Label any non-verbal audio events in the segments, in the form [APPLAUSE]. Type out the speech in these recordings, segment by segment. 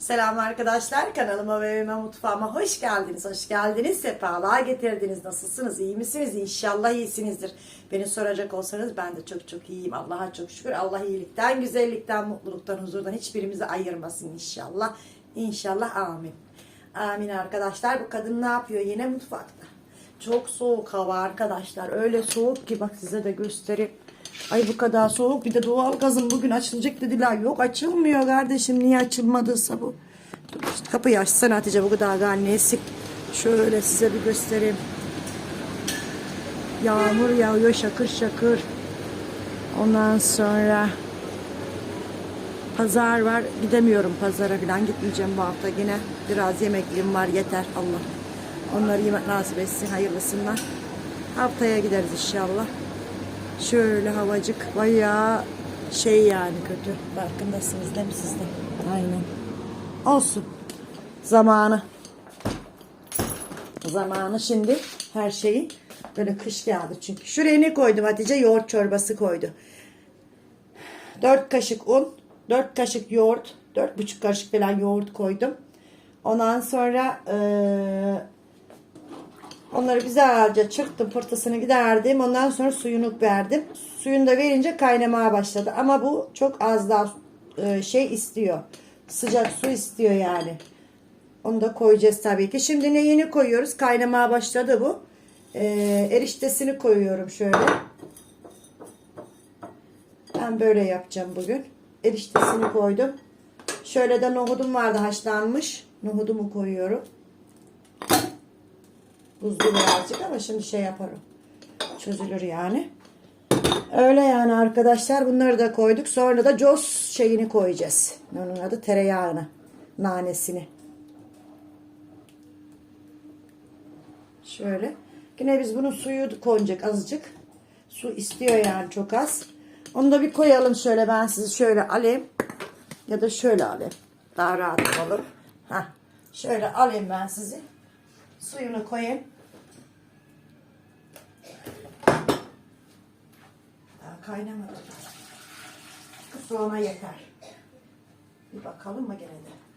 Selam arkadaşlar kanalıma ve evime mutfağıma hoş geldiniz. Hoş geldiniz. Sefalar getirdiniz. Nasılsınız? İyi misiniz? İnşallah iyisinizdir. Beni soracak olsanız ben de çok çok iyiyim. Allah'a çok şükür. Allah iyilikten, güzellikten, mutluluktan, huzurdan hiçbirimizi ayırmasın inşallah. İnşallah amin. Amin arkadaşlar. Bu kadın ne yapıyor? Yine mutfakta. Çok soğuk hava arkadaşlar. Öyle soğuk ki bak size de göstereyim. Ay bu kadar soğuk bir de doğal gazım bugün açılacak dediler. Yok açılmıyor kardeşim. Niye açılmadıysa bu. Kapıyı açsana Hatice bu kadar annesi. Şöyle size bir göstereyim. Yağmur yağıyor şakır şakır. Ondan sonra pazar var. Gidemiyorum pazara falan gitmeyeceğim bu hafta yine. Biraz yemekliğim var yeter Allah. Onları yemek nasip etsin hayırlısından. Haftaya gideriz inşallah. Şöyle havacık bayağı şey yani kötü. Farkındasınız değil mi siz de? Aynen. Olsun. Zamanı. Zamanı şimdi her şeyi böyle kış geldi çünkü. Şuraya ne koydum Hatice? Yoğurt çorbası koydu. 4 kaşık un, 4 kaşık yoğurt, 4,5 kaşık falan yoğurt koydum. Ondan sonra eee Onları güzelce çırptım pırtısını giderdim. Ondan sonra suyunu verdim. Suyunu da verince kaynamaya başladı. Ama bu çok az daha e, şey istiyor. Sıcak su istiyor yani. Onu da koyacağız tabii ki. Şimdi neyini koyuyoruz? Kaynamaya başladı bu. E, eriştesini koyuyorum şöyle. Ben böyle yapacağım bugün. Eriştesini koydum. Şöyle de nohudum vardı haşlanmış. Nohudumu koyuyorum. Buzlu birazcık ama şimdi şey yaparım. Çözülür yani. Öyle yani arkadaşlar. Bunları da koyduk. Sonra da coz şeyini koyacağız. Onun adı tereyağını. Nanesini. Şöyle. Yine biz bunun suyu konacak azıcık. Su istiyor yani çok az. Onu da bir koyalım şöyle ben sizi şöyle alayım. Ya da şöyle alayım. Daha rahat olur. Heh. Şöyle alayım ben sizi. Suyunu koyayım. Daha kaynamadı. Bu soğana yeter. Bir bakalım mı gene de.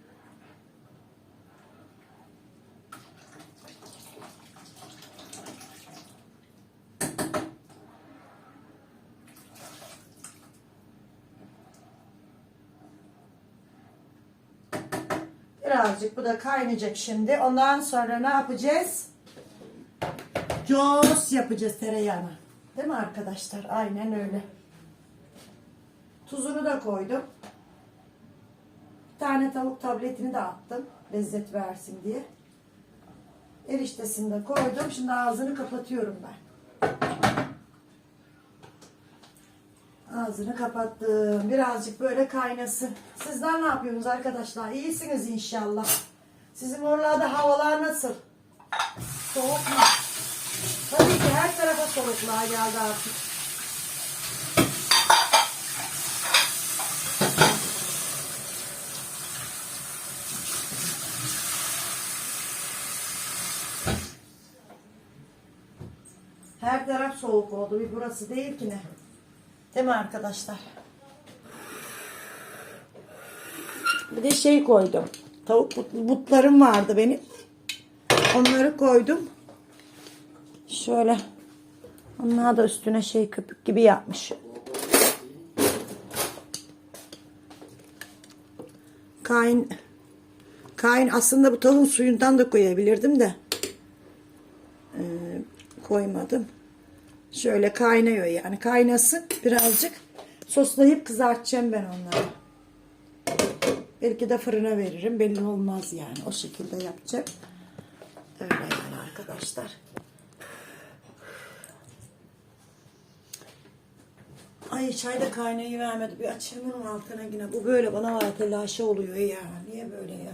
Birazcık bu da kaynayacak şimdi. Ondan sonra ne yapacağız? Cos yapacağız tereyağına. Değil mi arkadaşlar? Aynen öyle. Tuzunu da koydum. Bir tane tavuk tabletini de attım. Lezzet versin diye. Eriştesini de koydum. Şimdi ağzını kapatıyorum ben. Ağzını kapattım. Birazcık böyle kaynasın. Sizler ne yapıyorsunuz arkadaşlar? İyisiniz inşallah. Sizin oralarda havalar nasıl? Soğuk mu? Tabii ki her tarafa soğukluğa geldi artık. Her taraf soğuk oldu. Bir burası değil ki ne? Değil mi arkadaşlar? Bir de şey koydum. Tavuk but- butlarım vardı benim. Onları koydum. Şöyle. Onlar da üstüne şey köpük gibi yapmış. Kain Kain aslında bu tavuğun suyundan da koyabilirdim de. Ee, koymadım. Şöyle kaynıyor yani. Kaynasın birazcık. Soslayıp kızartacağım ben onları. Belki de fırına veririm. Belli olmaz yani. O şekilde yapacağım. Öyle yani arkadaşlar. Ay çay da kaynayı vermedi. Bir açayım bunun altına yine. Bu böyle bana var telaşı oluyor ya. Niye böyle ya?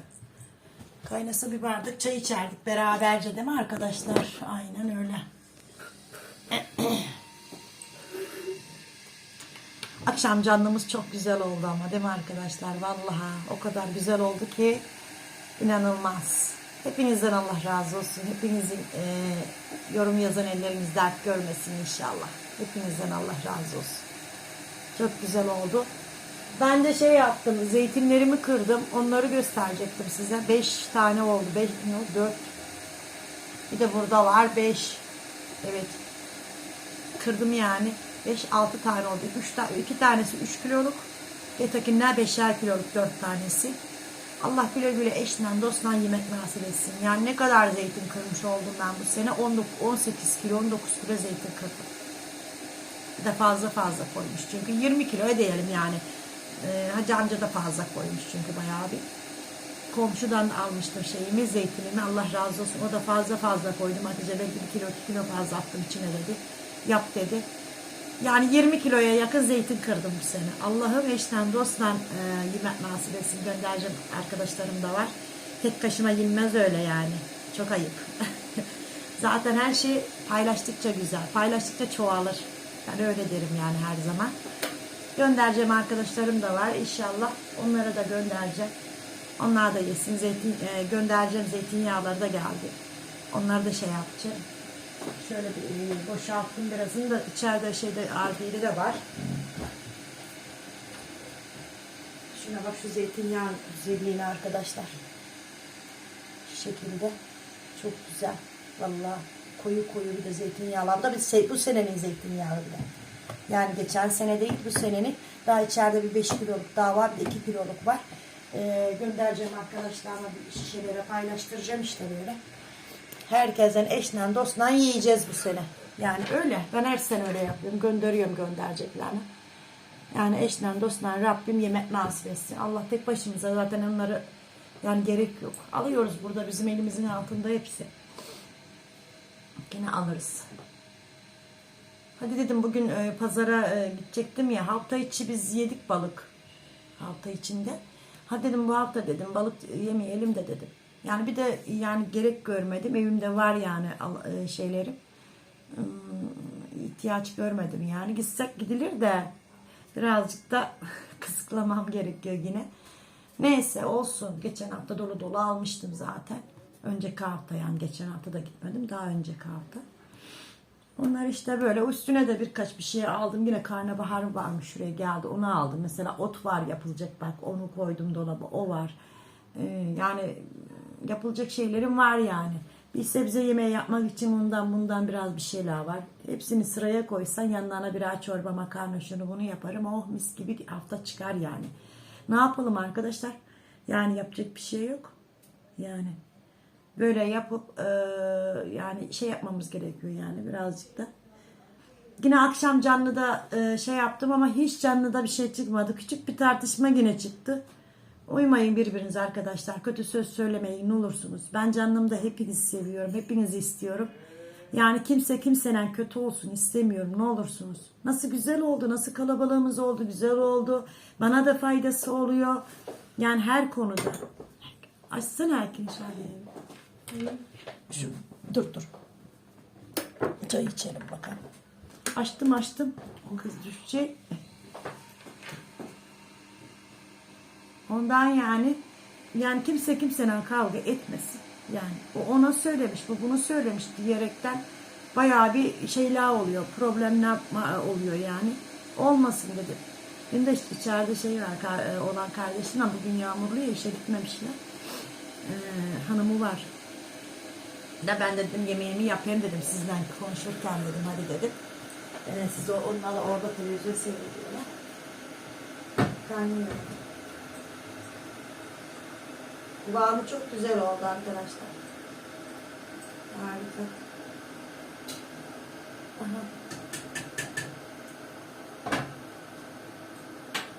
Kaynasa bir bardak çay içerdik beraberce değil mi arkadaşlar? Aynen öyle. Akşam canlımız çok güzel oldu ama değil mi arkadaşlar? Vallahi o kadar güzel oldu ki inanılmaz. Hepinizden Allah razı olsun. Hepinizin e, yorum yazan elleriniz dert görmesin inşallah. Hepinizden Allah razı olsun. Çok güzel oldu. Ben de şey yaptım. Zeytinlerimi kırdım. Onları gösterecektim size. 5 tane oldu. 5 mi 4. Bir de burada var 5. Evet. Kırdım yani. 5 6 tane oldu. 3 ta 2 tanesi 3 kiloluk. Ötekiler 5'er kiloluk 4 tanesi. Allah güle güle eşle dostla yemek nasip etsin. Yani ne kadar zeytin kırmış oldum ben bu sene. 19, 18 kilo 19 kilo zeytin kırdım. Bir de fazla fazla koymuş çünkü 20 kilo diyelim yani. Ee, Hacı amca da fazla koymuş çünkü bayağı bir. Komşudan almıştım şeyimi, zeytinimi. Allah razı olsun. O da fazla fazla koydum. Hatice belki bir kilo, iki kilo fazla attım içine dedi. Yap dedi. Yani 20 kiloya yakın zeytin kırdım bu sene. Allah'ım eşten dosttan e, yemek nasip etsin. Göndereceğim arkadaşlarım da var. Tek başıma yenmez öyle yani. Çok ayıp. [LAUGHS] Zaten her şey paylaştıkça güzel. Paylaştıkça çoğalır. Ben öyle derim yani her zaman. Göndereceğim arkadaşlarım da var. İnşallah onlara da göndereceğim. Onlar da yesin. Zeytin, e, göndereceğim zeytinyağları da geldi. Onları da şey yapacağım. Şöyle bir e, boşalttım birazını da içeride şeyde ardıyla de var. Şuna bak şu zeytinyağı güzelliğine arkadaşlar. Şu şekilde. Çok güzel. Vallahi koyu koyu bir de zeytinyağlar. Bu da bir bu senenin zeytinyağı bir. Yani geçen sene değil bu senenin. Daha içeride bir 5 kiloluk daha var. Bir de 2 kiloluk var. Ee, göndereceğim arkadaşlarıma bir şişelere paylaştıracağım işte böyle. Herkesten eşle dostla yiyeceğiz bu sene. Yani öyle. Ben her sene öyle yapıyorum. Gönderiyorum göndereceklerini. Yani eşle dostla Rabbim yemek nasip etsin. Allah tek başımıza zaten onları yani gerek yok. Alıyoruz burada bizim elimizin altında hepsi. Gene alırız. Hadi dedim bugün e, pazara e, gidecektim ya hafta içi biz yedik balık. Hafta içinde. Ha dedim bu hafta dedim balık yemeyelim de dedim. Yani bir de yani gerek görmedim. Evimde var yani e, şeylerim. Hmm, ihtiyaç görmedim yani. Gitsek gidilir de birazcık da [LAUGHS] kısıklamam gerekiyor yine. Neyse olsun. Geçen hafta dolu dolu almıştım zaten. Önceki hafta yani geçen hafta da gitmedim. Daha önceki hafta. Onlar işte böyle üstüne de birkaç bir şey aldım. Yine karnabahar varmış şuraya geldi. Onu aldım. Mesela ot var yapılacak bak onu koydum dolaba. O var. Ee, yani yapılacak şeylerim var yani. Bir sebze yemeği yapmak için bundan bundan biraz bir şeyler var. Hepsini sıraya koysan yanlarına birer çorba makarna şunu bunu yaparım. Oh mis gibi hafta çıkar yani. Ne yapalım arkadaşlar? Yani yapacak bir şey yok. Yani böyle yapıp e, yani şey yapmamız gerekiyor yani birazcık da. Yine akşam canlıda e, şey yaptım ama hiç canlıda bir şey çıkmadı. Küçük bir tartışma yine çıktı. Uymayın birbirinize arkadaşlar. Kötü söz söylemeyin ne olursunuz. Ben canlımda hepinizi seviyorum. Hepinizi istiyorum. Yani kimse kimsenin kötü olsun istemiyorum. Ne olursunuz. Nasıl güzel oldu. Nasıl kalabalığımız oldu. Güzel oldu. Bana da faydası oluyor. Yani her konuda. Açsana Erkin. Şu, dur dur. Çay içelim bakalım. Açtım açtım. O kız düşecek. Ondan yani yani kimse kimsenin kavga etmesin. Yani o ona söylemiş, bu bunu söylemiş diyerekten bayağı bir şeyler oluyor. Problemler oluyor yani. Olmasın dedi. Benim de işte içeride şey var e, olan kardeşim ama bugün yağmurlu ya işe gitmemişler. Ee, hanımı var. Da ben de dedim yemeğimi yapayım dedim sizden konuşurken dedim hadi dedim. Ee, siz onlarla orada televizyon seyrediyorlar. Kaynıyor. Kıvamı çok güzel oldu arkadaşlar. Harika. Aha.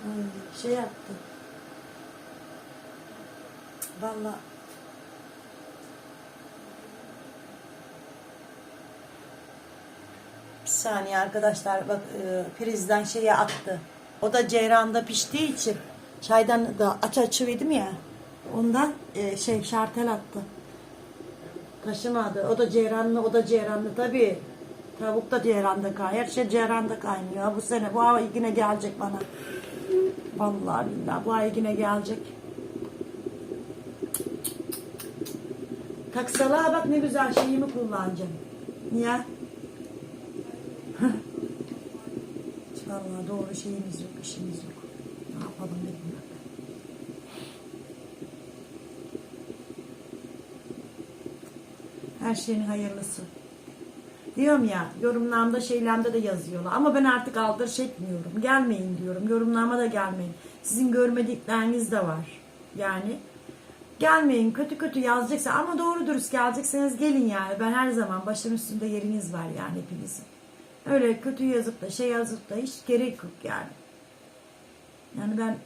Ay, şey yaptı. Vallahi Bir saniye arkadaşlar bak e, prizden şeye attı. O da ceyranda piştiği için çaydan da aç açıverdim ya. Ondan e, şey şartel attı. Taşımadı. O da ceyranlı, o da ceyranlı tabii. Tavuk da ceyranda kaynıyor. Her şey ceyranda kaynıyor. Bu sene bu ay yine gelecek bana. Vallahi billahi bu ay yine gelecek. Taksalığa bak ne güzel şeyimi kullanacağım. Niye? [LAUGHS] Vallahi doğru şeyimiz yok, işimiz yok. Ne yapalım? yapalım dedim ben. Her şeyin hayırlısı. Diyorum ya yorumlarımda şeylemde de yazıyorlar ama ben artık aldırış etmiyorum. Gelmeyin diyorum. Yorumlarıma da gelmeyin. Sizin görmedikleriniz de var. Yani gelmeyin kötü kötü yazacaksa ama doğru dürüst gelecekseniz gelin yani. Ben her zaman başım üstünde yeriniz var yani hepinizin. Öyle kötü yazıp da şey yazıp da hiç gerek yok yani. Yani ben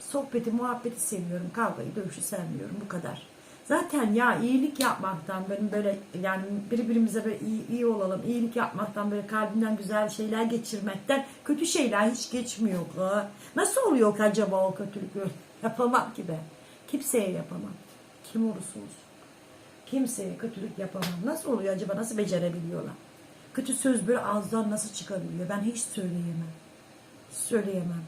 sohbeti, muhabbeti seviyorum. Kavgayı, dövüşü sevmiyorum. Bu kadar. Zaten ya iyilik yapmaktan benim böyle yani birbirimize böyle iyi, iyi olalım, iyilik yapmaktan böyle kalbinden güzel şeyler geçirmekten kötü şeyler hiç geçmiyor. Nasıl oluyor ki acaba o kötülük? [LAUGHS] Yapamam ki ben. Kimseye yapamam. Kim olursa olsun. Kimseye kötülük yapamam. Nasıl oluyor acaba? Nasıl becerebiliyorlar? Kötü söz böyle ağızdan nasıl çıkabiliyor? Ben hiç söyleyemem. Hiç söyleyemem.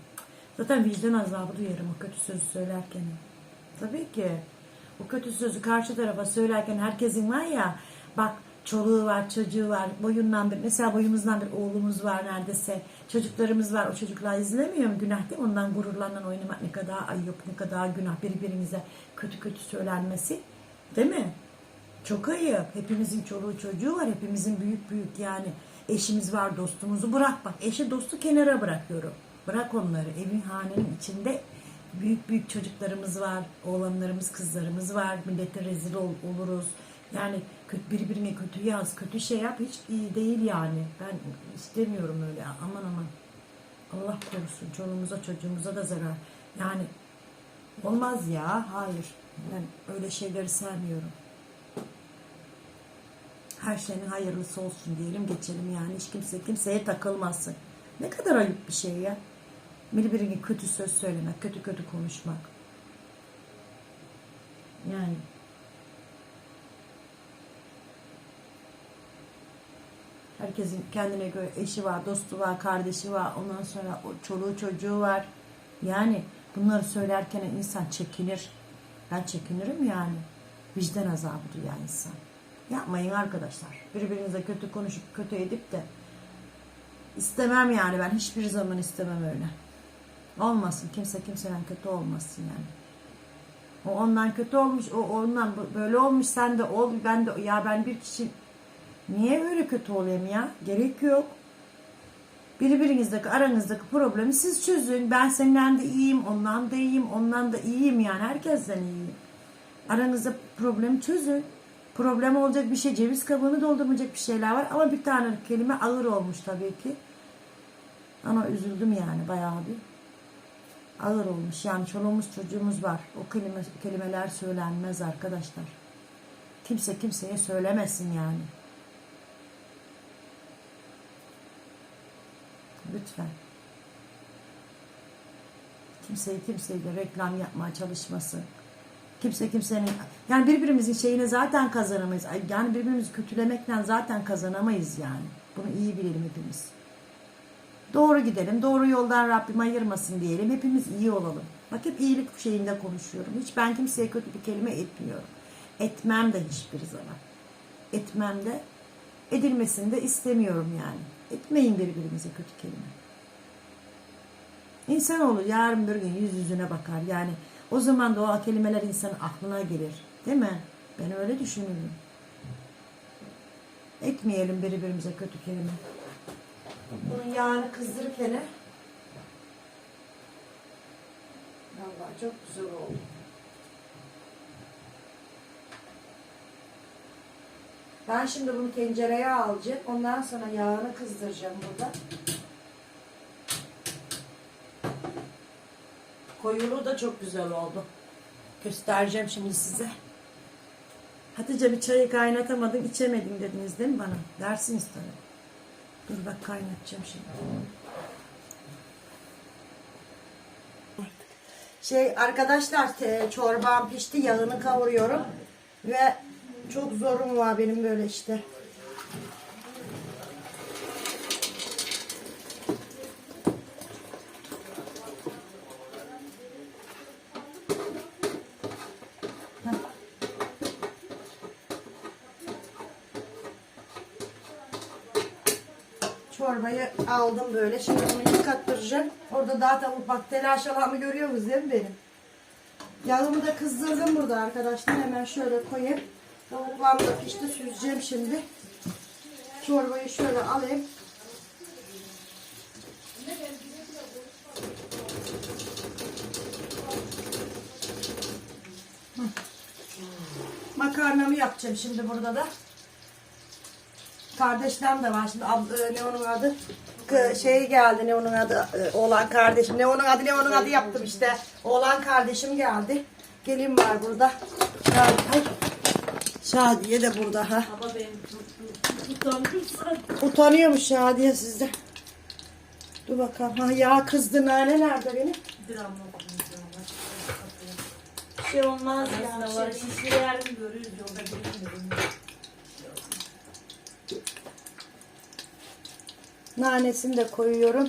Zaten vicdan azabı duyarım o kötü sözü söylerken. Tabii ki. O kötü sözü karşı tarafa söylerken herkesin var ya bak çoluğu var, çocuğu var, boyundan bir, mesela boyumuzdan bir oğlumuz var neredeyse, çocuklarımız var, o çocuklar izlemiyor mu? Günah değil mi? Ondan gururlanan oynamak ne kadar ayıp, ne kadar günah birbirimize kötü kötü söylenmesi. Değil mi? Çok ayıp. Hepimizin çoluğu çocuğu var. Hepimizin büyük büyük yani eşimiz var, dostumuzu bırak bak. Eşi dostu kenara bırakıyorum. Bırak onları. Evin hanenin içinde büyük büyük çocuklarımız var. Oğlanlarımız, kızlarımız var. Millete rezil ol- oluruz. Yani birbirine kötü yaz, kötü şey yap hiç iyi değil yani. Ben istemiyorum öyle. Aman aman. Allah korusun. Çoluğumuza çocuğumuza da zarar. Yani olmaz ya. Hayır. Ben öyle şeyleri sevmiyorum her şeyin hayırlısı olsun diyelim geçelim yani hiç kimse kimseye takılmasın. Ne kadar ayıp bir şey ya. Birbirine kötü söz söylemek, kötü kötü konuşmak. Yani herkesin kendine göre eşi var, dostu var, kardeşi var, ondan sonra çoluğu çocuğu var. Yani bunları söylerken insan çekinir. Ben çekinirim yani. Vicdan azabı duyar insan. Yapmayın arkadaşlar. Birbirinize kötü konuşup kötü edip de istemem yani ben hiçbir zaman istemem öyle. Olmasın. Kimse kimseden kötü olmasın yani. O ondan kötü olmuş, o ondan böyle olmuş, sen de ol, ben de ya ben bir kişi niye böyle kötü olayım ya? Gerek yok. Birbirinizdeki aranızdaki problemi siz çözün. Ben senden de iyiyim, ondan da iyiyim, ondan da iyiyim yani herkesten iyiyim. Aranızda problemi çözün. Problem olacak bir şey, ceviz kabuğunu doldurmayacak bir şeyler var ama bir tane kelime ağır olmuş tabii ki. Ama üzüldüm yani bayağı bir. Ağır olmuş yani çoluğumuz çocuğumuz var. O kelime, kelimeler söylenmez arkadaşlar. Kimse kimseye söylemesin yani. Lütfen. Kimseyi kimseyle reklam yapmaya çalışmasın. Kimse kimsenin yani birbirimizin şeyine zaten kazanamayız. Ay, Yani birbirimizi kötülemekten zaten kazanamayız yani. Bunu iyi bilelim hepimiz. Doğru gidelim. Doğru yoldan Rabbim ayırmasın diyelim. Hepimiz iyi olalım. Bak hep iyilik şeyinde konuşuyorum. Hiç ben kimseye kötü bir kelime etmiyorum. Etmem de hiçbir zaman. Etmem de edilmesini de istemiyorum yani. Etmeyin birbirimize kötü kelime. İnsanoğlu yarın bir gün yüz yüzüne bakar. Yani o zaman da o kelimeler insanın aklına gelir. Değil mi? Ben öyle düşünüyorum. Etmeyelim birbirimize kötü kelime. Bunun yağını kızdırırken Vallahi çok güzel oldu. Ben şimdi bunu tencereye alacağım. Ondan sonra yağını kızdıracağım burada. Koyuluğu da çok güzel oldu. Göstereceğim şimdi size. Hatice bir çayı kaynatamadın, içemedin dediniz değil mi bana? Dersiniz tabii. Dur bak kaynatacağım şimdi. Şey arkadaşlar çorbam pişti yağını kavuruyorum ve çok zorum var benim böyle işte. Çorbayı aldım böyle. Şimdi onu yıkattıracağım. Orada daha tavuk bak telaş alanı görüyorsunuz değil mi benim? Yağımı da kızdırdım burada arkadaşlar. Hemen şöyle koyayım. Tavuklarımı da pişti süzeceğim şimdi. Çorbayı şöyle alayım. Makarnamı yapacağım şimdi burada da. Kardeşlerim de var. Şimdi abla, ne onun adı? K- şey geldi ne onun adı? E, oğlan kardeşim. Ne onun adı ne onun adı yaptım işte. Oğlan kardeşim geldi. Gelin var burada. Şadiye, Şadiye de burada ha. Benim utanıyormuş Şadiye sizde. Dur bakalım. Ha ya kızdı. Nane nerede benim? Bir anlatmayacağım. bir şey olmaz ya var. şey. Yarın görürüz. Yolda bilmiyorum. Nanesini de koyuyorum.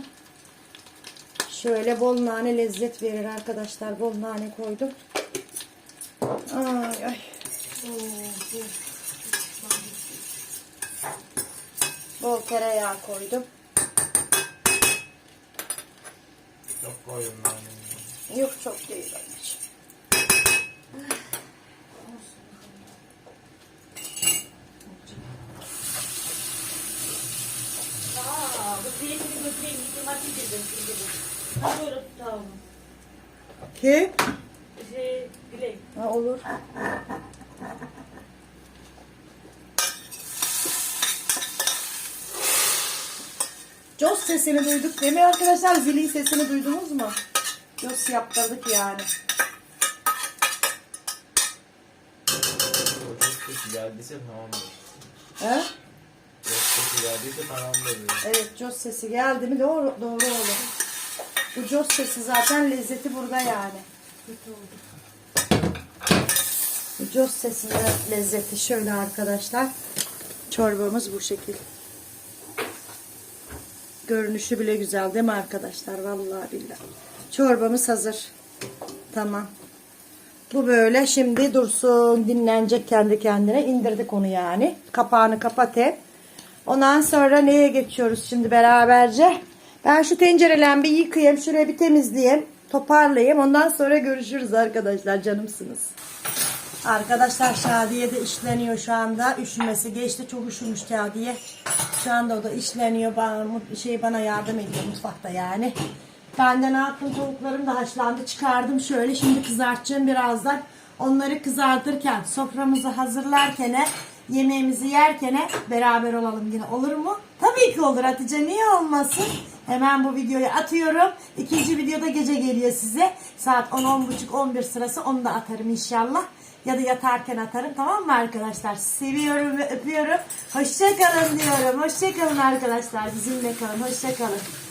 Şöyle bol nane lezzet verir arkadaşlar. Bol nane koydum. Ay ay. Bol tereyağı koydum. Çok koyun lan. Yok çok değil anneciğim. Dedim. Ha böyle tutalım. Ki? Şey, Dilek. Ha, olur. Jos sesini duyduk değil mi arkadaşlar? Zilin sesini duydunuz mu? Jos yaptırdık yani. Kötü geldiyse tamamdır. He? Çok kötü geldiyse tamamdır. Evet Jos sesi geldi mi doğru, doğru olur. Bu Jos sesi zaten lezzeti burada yani. Bu Jos sesinin lezzeti şöyle arkadaşlar. Çorbamız bu şekil. Görünüşü bile güzel değil mi arkadaşlar? Vallahi billahi. Çorbamız hazır. Tamam. Bu böyle şimdi dursun dinlenecek kendi kendine. indirdik onu yani. Kapağını kapatayım. Ondan sonra neye geçiyoruz şimdi beraberce? Ben şu tencerelerimi bir yıkayayım. Şuraya bir temizleyeyim. Toparlayayım. Ondan sonra görüşürüz arkadaşlar. Canımsınız. Arkadaşlar Şadiye de işleniyor şu anda. Üşümesi geçti. Çok üşümüş Şadiye. Şu anda o da işleniyor. Bana, şey bana yardım ediyor mutfakta yani. Ben de ne yaptım? Tavuklarım da haşlandı. Çıkardım şöyle. Şimdi kızartacağım birazdan. Onları kızartırken, soframızı hazırlarken, yemeğimizi yerken beraber olalım yine. Olur mu? Tabii ki olur Hatice. Niye olmasın? Hemen bu videoyu atıyorum. İkinci videoda gece geliyor size. Saat 10, 10.30, 11 sırası. Onu da atarım inşallah. Ya da yatarken atarım. Tamam mı arkadaşlar? Seviyorum ve öpüyorum. Hoşça kalın diyorum. Hoşça kalın arkadaşlar. Bizimle kalın. Hoşça kalın.